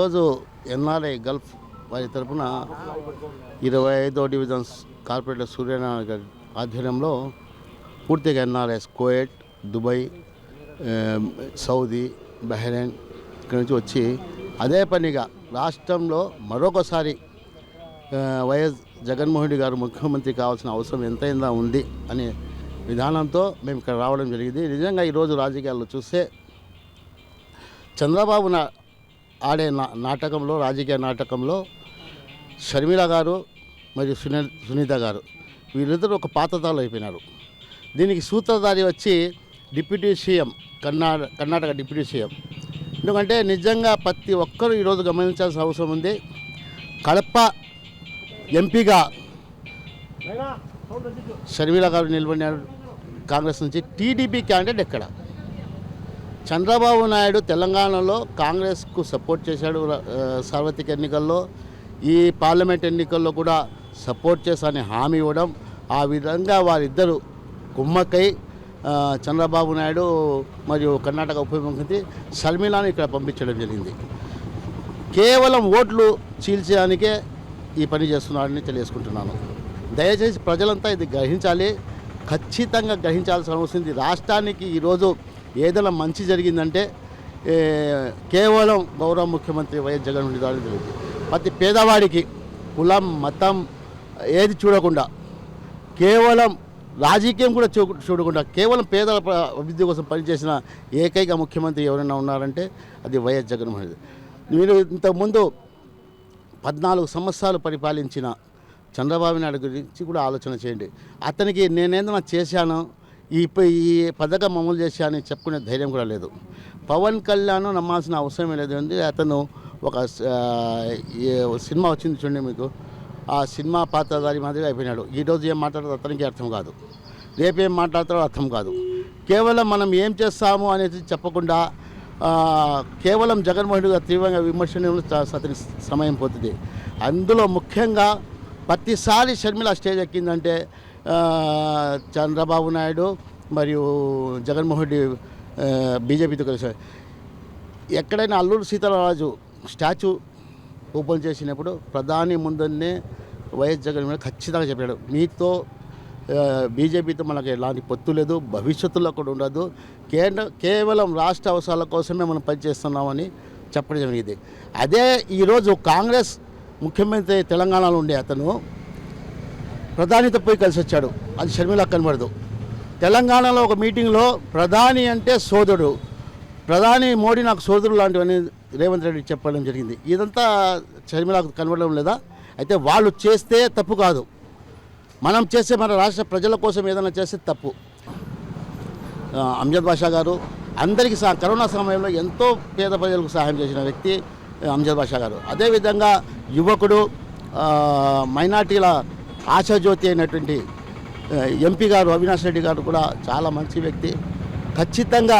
ఈరోజు NRI Gulf వారి తరపున ఇరవై ఐదో డివిజన్స్ కార్పొరేటర్ సూర్యనారాయణ గారి ఆధ్వర్యంలో పూర్తిగా NRIs Kuwait Dubai Saudi Bahrain ఇక్కడి నుంచి వచ్చి అదే పనిగా రాష్ట్రంలో మరొకసారి వైఎస్ జగన్మోహన్ రెడ్డి గారు ముఖ్యమంత్రి కావాల్సిన అవసరం ఎంతైందా ఉంది అనే విధానంతో మేము ఇక్కడ రావడం జరిగింది. నిజంగా ఈరోజు రాజకీయాల్లో చూస్తే చంద్రబాబు నా ఆడే నా నాటకంలో రాజకీయ నాటకంలో షర్మిల గారు మరియు సునీ సునీత గారు వీరిద్దరూ ఒక పాతతాలు అయిపోయినారు. దీనికి సూత్రధారి వచ్చి deputy CM Karnataka Karnataka deputy CM. ఎందుకంటే నిజంగా ప్రతి ఒక్కరూ ఈరోజు గమనించాల్సిన అవసరం ఉంది. కడప ఎంపీగా షర్మిల గారు నిలబడినారు కాంగ్రెస్ నుంచి. టీడీపీ క్యాండిడేట్ ఎక్కడ? చంద్రబాబు నాయుడు తెలంగాణలో కాంగ్రెస్కు సపోర్ట్ చేశాడు సార్వత్రిక ఎన్నికల్లో. ఈ పార్లమెంట్ ఎన్నికల్లో కూడా సపోర్ట్ చేశాని హామీ ఇవ్వడం. ఆ విధంగా వారిద్దరు కుమ్మక్కై చంద్రబాబు నాయుడు మరియు కర్ణాటక ఉప ముఖ్యమంత్రి షర్మిలాను ఇక్కడ పంపించడం జరిగింది. కేవలం ఓట్లు చీల్చడానికే ఈ పని చేస్తున్నారని తెలియజేసుకుంటున్నాను. దయచేసి ప్రజలంతా ఇది గ్రహించాలి. ఖచ్చితంగా గ్రహించాల్సిన అవసరం ఉంది. రాష్ట్రానికి ఈరోజు ఏదైనా మంచి జరిగిందంటే కేవలం గౌరవ ముఖ్యమంత్రి వైఎస్ జగన్ రెడ్డి జరిగింది. ప్రతి పేదవాడికి కులం మతం ఏది చూడకుండా కేవలం రాజకీయం కూడా చూ చూడకుండా కేవలం పేదల అభివృద్ధి కోసం పనిచేసిన ఏకైక ముఖ్యమంత్రి ఎవరైనా ఉన్నారంటే అది వైఎస్ జగన్మోహన్ రెడ్డి మీరు ఇంతకుముందు పద్నాలుగు సంవత్సరాలు పరిపాలించిన చంద్రబాబు నాయుడు గురించి కూడా ఆలోచన చేయండి. అతనికి నేనేదైనా చేశాను ఈ ఈ పథకం అమలు చేశానని చెప్పుకునే ధైర్యం కూడా లేదు. పవన్ కళ్యాణ్ నమ్మాల్సిన అవసరం లేదు ఉంది అతను ఒక సినిమా వచ్చింది చూడండి మీకు. ఆ సినిమా పాత్రధారి మాదిరిగా అయిపోయినాడు. ఈరోజు ఏం మాట్లాడతారో అతనికి అర్థం కాదు. రేపు ఏం మాట్లాడతాడో అర్థం కాదు. కేవలం మనం ఏం చేస్తాము అనేది చెప్పకుండా కేవలం జగన్మోహన్ రెడ్డి గారు తీవ్రంగా విమర్శలు అతని సమయం పోతుంది. అందులో ముఖ్యంగా ప్రతిసారి షర్మిల స్టేజ్ ఎక్కిందంటే చంద్రబాబు నాయుడు మరియు జగన్మోహన్ రెడ్డి బీజేపీతో కలిసి ఎక్కడైనా అల్లూరు సీతారామరాజు స్టాచ్యూ ఓపెన్ చేసినప్పుడు ప్రధాని ముందన్నే వైఎస్ జగన్ మీద ఖచ్చితంగా చెప్పాడు. మీతో బీజేపీతో మనకు ఎలాంటి పొత్తు లేదు భవిష్యత్తులో కూడా ఉండదు. కేంద్ర కేవలం రాష్ట్ర అవసరాల కోసమే మనం పనిచేస్తున్నామని చెప్పడం జరిగింది. అదే ఈరోజు కాంగ్రెస్ ముఖ్యమంత్రి తెలంగాణలో ఉండే అతను ప్రధానితో పోయి కలిసి వచ్చాడు. అది షర్మిల కనబడదు. తెలంగాణలో ఒక మీటింగ్లో ప్రధాని అంటే సోదరుడు. ప్రధాని మోడీ నాకు సోదరుడు లాంటివని రేవంత్ రెడ్డి చెప్పడం జరిగింది. ఇదంతా షర్మిలకు కనబడడం లేదా? అయితే వాళ్ళు చేస్తే తప్పు కాదు. మనం చేసే మన రాష్ట్ర ప్రజల కోసం ఏదైనా చేస్తే తప్పు. అంజద్ బాషా గారు అందరికీ సహా కరోనా సమయంలో ఎంతో పేద ప్రజలకు సహాయం చేసిన వ్యక్తి అంజద్ బాషా గారు. అదేవిధంగా యువకుడు మైనార్టీల ఆశాజ్యోతి అయినటువంటి ఎంపీ గారు అవినాష్ రెడ్డి గారు కూడా చాలా మంచి వ్యక్తి. ఖచ్చితంగా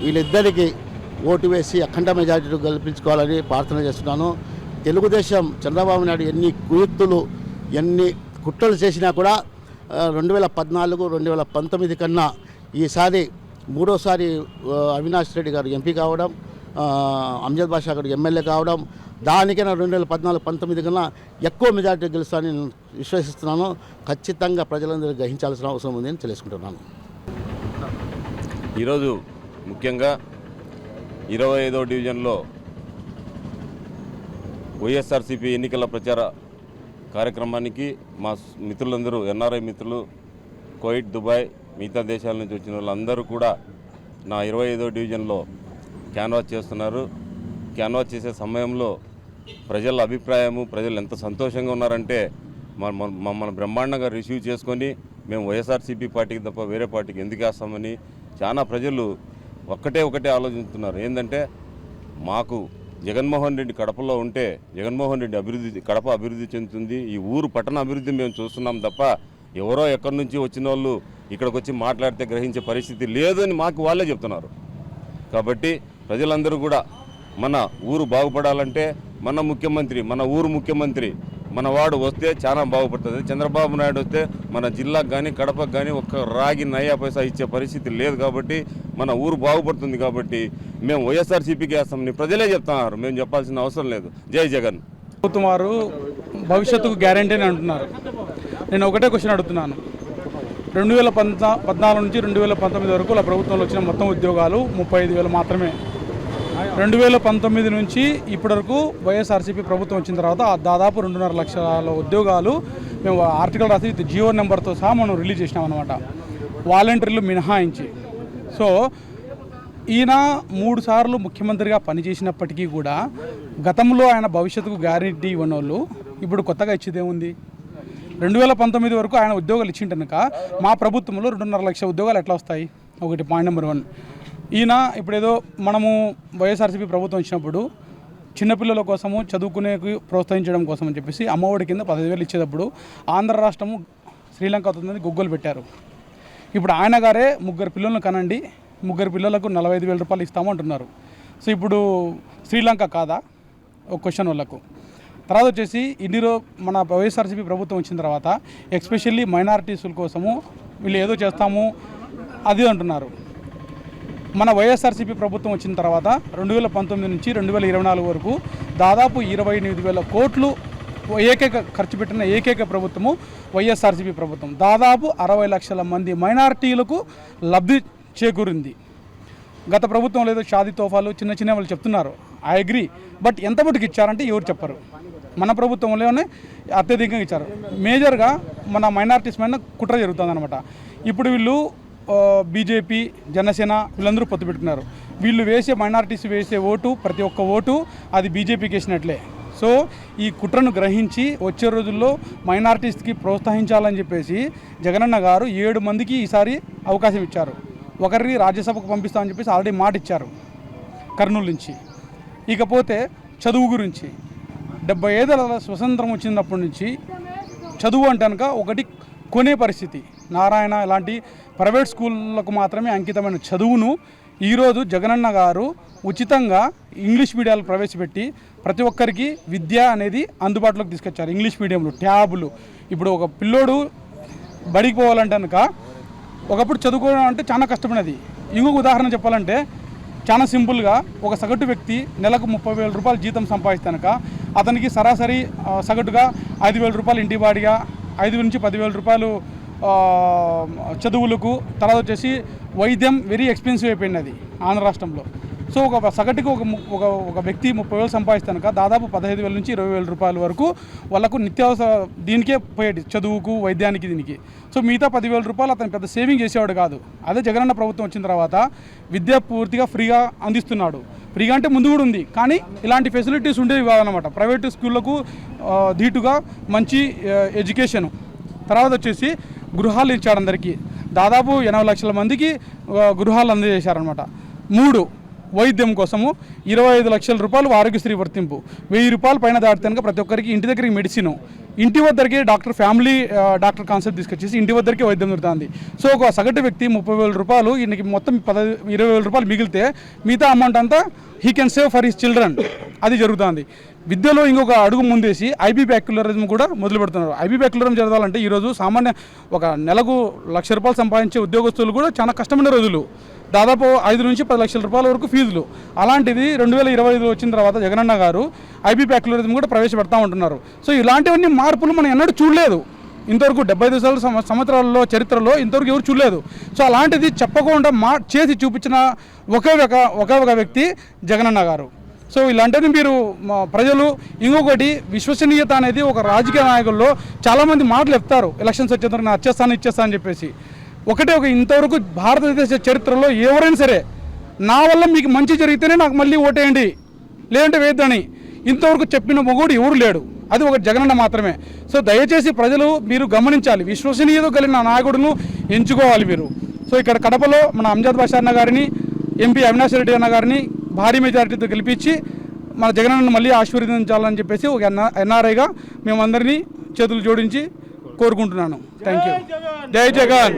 వీళ్ళిద్దరికీ ఓటు వేసి అఖండ మెజార్టీలు గెలిపించుకోవాలని ప్రార్థన చేస్తున్నాను. తెలుగుదేశం చంద్రబాబు నాయుడు ఎన్ని కుయుక్తులు ఎన్ని కుట్రలు చేసినా కూడా రెండు వేల పద్నాలుగు రెండు వేల పంతొమ్మిది కన్నా ఈసారి మూడోసారి అవినాష్ రెడ్డి గారు ఎంపీ కావడం ఆ, అంజద్ బాషా గారు ఎమ్మెల్యే కావడం దానికైనా రెండు వేల పద్నాలుగు పంతొమ్మిది కన్నా ఎక్కువ మెజార్టీ గెలుస్తానని నేను విశ్వసిస్తున్నాను. ఖచ్చితంగా ప్రజలందరూ గ్రహించాల్సిన అవసరం ఉందని తెలుసుకుంటున్నాను ఈరోజు ముఖ్యంగా ఇరవై ఐదో డివిజన్లో వైఎస్ఆర్సీపీ ఎన్నికల ప్రచార కార్యక్రమానికి మా మిత్రులందరూ ఎన్ఆర్ఐ మిత్రులు కువైట్ దుబాయ్ మిగతా దేశాల నుంచి వచ్చిన వాళ్ళందరూ కూడా నా ఇరవై ఐదో డివిజన్లో క్యాన్వాస్ చేస్తున్నారు. క్యాన్వాస్ చేసే సమయంలో ప్రజల అభిప్రాయము ప్రజలు ఎంత సంతోషంగా ఉన్నారంటే మన- మమ్మల్ని బ్రహ్మాండంగా రిసీవ్ చేసుకొని మేము వైఎస్ఆర్సీపీ పార్టీకి తప్ప వేరే పార్టీకి ఎందుకు వేస్తామని చాలా ప్రజలు ఒక్కటే ఒకటే ఆలోచిస్తున్నారు. ఏంటంటే మాకు జగన్మోహన్ రెడ్డి కడపలో ఉంటే జగన్మోహన్ రెడ్డి అభివృద్ధి కడప అభివృద్ధి చెందుతుంది. ఈ ఊరు పట్టణ అభివృద్ధి మేము చూస్తున్నాం తప్ప ఎవరో ఎక్కడి నుంచి వచ్చిన వాళ్ళు ఇక్కడికి వచ్చి మాట్లాడితే గ్రహించే పరిస్థితి లేదని మాకు వాళ్ళే చెప్తున్నారు. కాబట్టి ప్రజలందరూ కూడా మన ఊరు బాగుపడాలంటే మన ముఖ్యమంత్రి మన ఊరు ముఖ్యమంత్రి మన వాడు వస్తే చాలా బాగుపడుతుంది. చంద్రబాబు నాయుడు వస్తే మన జిల్లాకు కానీ కడపకు కానీ ఒక్క రాగి నయా పైసా ఇచ్చే పరిస్థితి లేదు కాబట్టి మన ఊరు బాగుపడుతుంది కాబట్టి మేము వైఎస్ఆర్సీపీకి వేస్తామని ప్రజలే చెప్తున్నారు. మేము చెప్పాల్సిన అవసరం లేదు. జై జగన్. ప్రభుత్వం వారు భవిష్యత్తుకు గ్యారంటీ అని అంటున్నారు. నేను ఒకటే క్వశ్చన్ అడుగుతున్నాను. రెండు వేల పద్నాలుగు నుంచి రెండు వేల పంతొమ్మిది వరకు la ప్రభుత్వంలో వచ్చిన మొత్తం ఉద్యోగాలు ముప్పై ఐదు వేలు మాత్రమే. రెండు వేల పంతొమ్మిది నుంచి ఇప్పటి వరకు వైఎస్ఆర్సీపీ ప్రభుత్వం వచ్చిన తర్వాత దాదాపు రెండున్నర లక్షల ఉద్యోగాలు మేము ఆర్టికల్ రాసి విత్ జియో నెంబర్తో సహా మనం రిలీజ్ చేసినాం అనమాట వాలంటీర్లు మినహాయించి. సో ఈయన మూడు సార్లు ముఖ్యమంత్రిగా పనిచేసినప్పటికీ కూడా గతంలో ఆయన భవిష్యత్తుకు గ్యారెంటీ ఇవ్వని వాళ్ళు ఇప్పుడు కొత్తగా ఇచ్చేదేముంది రెండు వేల పంతొమ్మిది వరకు ఆయన ఉద్యోగాలు ఇచ్చింటనుక మా ప్రభుత్వంలో రెండున్నర లక్షల ఉద్యోగాలు ఎట్లా వస్తాయి? ఒకటి పాయింట్ నెంబర్ వన్. ఈయన ఇప్పుడేదో మనము వైఎస్ఆర్సీపీ ప్రభుత్వం ఇచ్చినప్పుడు చిన్నపిల్లల కోసము చదువుకునేకి ప్రోత్సహించడం కోసం అని చెప్పేసి అమ్మఒడి కింద పదహైదు వేలు ఇచ్చేటప్పుడు ఆంధ్ర రాష్ట్రము శ్రీలంక అవుతుందని గుగ్గలు పెట్టారు. ఇప్పుడు ఆయన గారే ముగ్గురు పిల్లలను కనండి ముగ్గురు పిల్లలకు నలభై ఐదు వేల రూపాయలు ఇస్తాము అంటున్నారు. సో ఇప్పుడు శ్రీలంక కాదా? ఒక క్వశ్చన్ వాళ్ళకు. తర్వాత వచ్చేసి ఇన్ని రో మన వైఎస్ఆర్సీపీ ప్రభుత్వం వచ్చిన తర్వాత ఎక్స్పెషల్లీ మైనారిటీసుల కోసము వీళ్ళు ఏదో చేస్తాము అది అంటున్నారు. మన వైఎస్ఆర్సీపీ ప్రభుత్వం వచ్చిన తర్వాత రెండు వేల పంతొమ్మిది నుంచి రెండు వేల ఇరవై నాలుగు వరకు దాదాపు ఇరవై ఎనిమిది వేల కోట్లు ఏకైక ఖర్చు పెట్టిన ఏకైక ప్రభుత్వము వైఎస్ఆర్సీపీ ప్రభుత్వం. దాదాపు అరవై లక్షల మంది మైనారిటీలకు లబ్ధి చేకూరింది. గత ప్రభుత్వంలో ఏదో షాదీ తోఫాలు చిన్న చిన్న వాళ్ళు చెప్తున్నారు. I agree. బట్ ఎంత మటుకు ఇచ్చారంటే ఎవరు చెప్పరు. మన ప్రభుత్వంలోనే అత్యధికంగా ఇచ్చారు. మేజర్గా మన మైనారిటీస్ పైన కుట్ర జరుగుతుందన్నమాట. ఇప్పుడు వీళ్ళు బీజేపీ జనసేన వీళ్ళందరూ పొత్తు పెట్టుకున్నారు. వీళ్ళు వేసే మైనారిటీస్ వేసే ఓటు ప్రతి ఒక్క ఓటు అది బీజేపీకి వేసినట్లే. సో ఈ కుట్రను గ్రహించి వచ్చే రోజుల్లో మైనారిటీస్కి ప్రోత్సహించాలని చెప్పేసి జగనన్న గారు ఏడు మందికి ఈసారి అవకాశం ఇచ్చారు. ఒకరిని రాజ్యసభకు పంపిస్తామని చెప్పేసి ఆల్రెడీ మాట ఇచ్చారు కర్నూలు నుంచి. ఇకపోతే చదువు గురించి. డెబ్బై ఐదేళ్ళ స్వతంత్రం వచ్చినప్పటి నుంచి చదువు అంటే కనుక ఒకటి కొనే పరిస్థితి. నారాయణ ఇలాంటి ప్రైవేట్ స్కూళ్ళకు మాత్రమే అంకితమైన చదువును ఈరోజు జగనన్న గారు ఉచితంగా ఇంగ్లీష్ మీడియాలు ప్రవేశపెట్టి ప్రతి ఒక్కరికి విద్య అనేది అందుబాటులోకి తీసుకొచ్చారు. ఇంగ్లీష్ మీడియంలో ట్యాబులు. ఇప్పుడు ఒక పిల్లోడు బడికి పోవాలంటే కనుక ఒకప్పుడు చదువుకోవడం అంటే చాలా కష్టమైనది. ఇంకొక ఉదాహరణ చెప్పాలంటే చాలా సింపుల్గా ఒక సగటు వ్యక్తి నెలకు ముప్పై వేల రూపాయలు జీతం సంపాదిస్తానక అతనికి సరాసరి సగటుగా ఐదు వేల రూపాయలు ఇంటి బాడిగా ఐదు నుంచి పదివేల రూపాయలు చదువులకు తర్వాత వచ్చేసి వైద్యం వెరీ ఎక్స్పెన్సివ్ అయిపోయింది అది ఆంధ్ర రాష్ట్రంలో. సో ఒక సగటుకు ఒక ము- ఒక ఒక వ్యక్తి ముప్పై వేలు సంపాదిస్తానుక దాదాపు పదహైదు వేల నుంచి ఇరవై వేల రూపాయల వరకు వాళ్ళకు నిత్యావసర దీనికే పోయేది చదువుకు వైద్యానికి దీనికి. సో మిగతా పదివేల రూపాయలు అతను పెద్ద సేవింగ్ చేసేవాడు కాదు. అదే జగనన్న ప్రభుత్వం వచ్చిన తర్వాత విద్య పూర్తిగా ఫ్రీగా అందిస్తున్నాడు. ఫ్రీగా అంటే ముందు కూడా ఉంది కానీ ఇలాంటి ఫెసిలిటీస్ ఉండేవి కాదనమాట ప్రైవేటు స్కూళ్ళకు ధీటుగా మంచి ఎడ్యుకేషను. తర్వాత వచ్చేసి గృహాలు ఇచ్చాడు అందరికీ. దాదాపు ఎనభై లక్షల మందికి గృహాలు అందజేశారనమాట మూడు వైద్యం కోసము ఇరవై ఐదు లక్షల రూపాయలు ఆరోగ్యశ్రీ వర్తింపు. వెయ్యి రూపాయలు పైన దాటితే కనుక ప్రతి ఒక్కరికి ఇంటి దగ్గరికి మెడిసిన్. ఇంటి వద్దరికి డాక్టర్ ఫ్యామిలీ డాక్టర్ కాన్సెప్ట్ తీసుకొచ్చేసి ఇంటి వద్దరికి వైద్యం దొరుకుతుంది. సో ఒక సగటు వ్యక్తి ముప్పై వేల రూపాయలు ఈయనకి మొత్తం పద ఇరవై వేల రూపాయలు మిగిలితే మిగతా అమౌంట్ అంతా he can save for his children అది జరుగుతుంది. విద్యలో ఇంకొక అడుగు ముందేసి ఐబీ బ్యాక్యులరిజం కూడా మొదలు పెడుతున్నారు. ఐబీ బ్యాక్యులరిజం జరగాలంటే ఈరోజు సామాన్య ఒక నెలకు లక్ష రూపాయలు సంపాదించే ఉద్యోగస్తులు కూడా చాలా కష్టమైన రోజులు. దాదాపు ఐదు నుంచి పది లక్షల రూపాయల వరకు ఫీజులు. అలాంటిది రెండు వేల ఇరవై ఐదులో వచ్చిన తర్వాత జగనన్న గారు ఐబీ బ్యాక్యులరిజం కూడా ప్రవేశపెడతా ఉంటున్నారు. సో ఇలాంటివన్నీ మార్పులు మనం ఎన్నడూ చూడలేదు. ఇంతవరకు డెబ్బై ఐదు సంవత్సరాలలో సంవత్సరాల్లో చరిత్రలో ఇంతవరకు ఎవరు చూడలేదు. సో అలాంటిది చెప్పకుండా మా చేసి చూపించిన ఒకే ఒక ఒకే ఒక వ్యక్తి జగనన్న గారు. సో ఇలాంటివి మీరు ప్రజలు ఇంకొకటి విశ్వసనీయత అనేది ఒక రాజకీయ నాయకుల్లో చాలామంది మాటలు చెప్తారు. ఎలక్షన్స్ వచ్చేందుకు నేను వచ్చేస్తాను ఇచ్చేస్తాను అని చెప్పేసి. ఒకటే ఒక ఇంతవరకు భారతదేశ చరిత్రలో ఎవరైనా సరే నా వల్ల మీకు మంచి జరిగితేనే నాకు మళ్ళీ ఓటేయండి. లేదంటే వేద్దని. ఇంతవరకు చెప్పిన మొగుడు ఎవరు లేడు. అది ఒక జగనన్న మాత్రమే. సో దయచేసి ప్రజలు మీరు గమనించాలి. విశ్వసనీయత కలిగిన నాయకుడును ఎంచుకోవాలి మీరు. సో ఇక్కడ కడపలో మన అంజాద్ బాషా అన్న గారిని ఎంపీ అవినాష్ రెడ్డి అన్న గారిని భారీ మెజారిటీతో గెలిపించి మన జగనన్నను మళ్ళీ ఆశీర్వదించాలని చెప్పేసి ఒక ఎన్ఆ ఎన్ఆర్ఐగా మేమందరినీ చేతులు జోడించి కోరుకుంటున్నాను. థ్యాంక్ యూ జై జగన్!